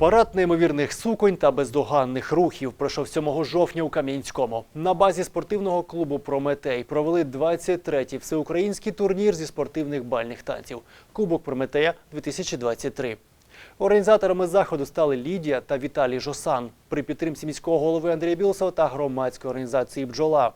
Парад неймовірних суконь та бездоганних рухів пройшов 7 жовтня у Кам'янському. На базі спортивного клубу Прометей провели 23-й всеукраїнський турнір зі спортивних бальних танців Кубок Прометея 2023. Організаторами заходу стали Лідія та Віталій Жосан при підтримці міського голови Андрія Білосова та громадської організації Бджола.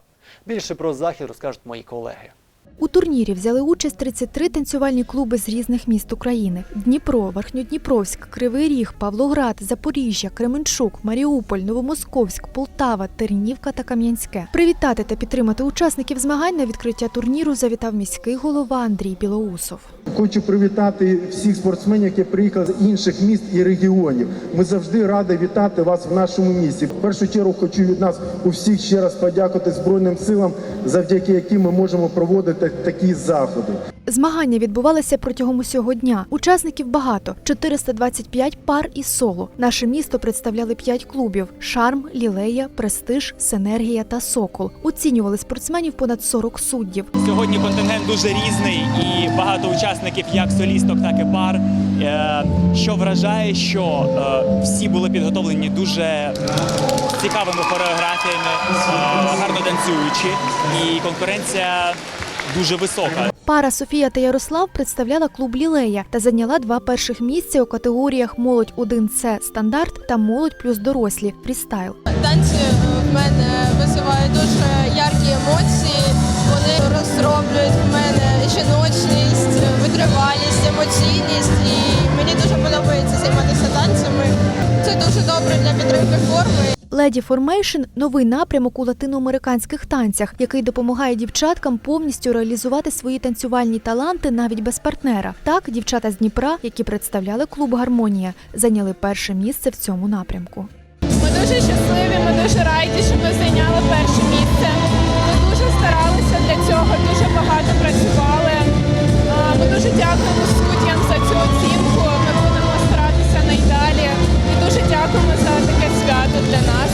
Більше про захід розкажуть мої колеги. У турнірі взяли участь 33 танцювальні клуби з різних міст України: Дніпро, Верхньодніпровськ, Кривий Ріг, Павлоград, Запоріжжя, Кременчук, Маріуполь, Новомосковськ, Полтава, Тернівка та Кам'янське. Привітати та підтримати учасників змагань на відкриття турніру завітав міський голова Андрій Білоусов. Хочу привітати всіх спортсменів, які приїхали з інших міст і регіонів. Ми завжди раді вітати вас в нашому місті. В першу чергу хочу від нас у всіх ще раз подякувати Збройним силам, завдяки яким ми можемо проводити такі заходи. Змагання відбувалися протягом усього дня. Учасників багато 425 пар і соло. Наше місто представляли 5 клубів: Шарм, Лілея, Престиж, Синергія та Сокол. Оцінювали спортсменів понад 40 суддів. Сьогодні контингент дуже різний і багато учасників як солісток, так і пар. Е, Що вражає, що е, всі були підготовлені дуже цікавими хореографіями, е, гарно танцюючи, і конкуренція дуже висока. Пара Софія та Ярослав представляла клуб Лілея та зайняла два перших місця у категоріях Молодь 1С стандарт та Молодь плюс дорослі фрістайл. Танці в мене визивають дуже яркі емоції. Вони розроблюють в мене жіночність, витривалість, емоційність. І мені дуже подобається займатися танцями. Це дуже добре для підтримки форми. Леді Формейшн новий напрямок у латиноамериканських танцях, який допомагає дівчаткам повністю реалізувати свої танцювальні таланти навіть без партнера. Так, дівчата з Дніпра, які представляли клуб Гармонія, зайняли перше місце в цьому напрямку. Ми дуже щасливі, ми для нас.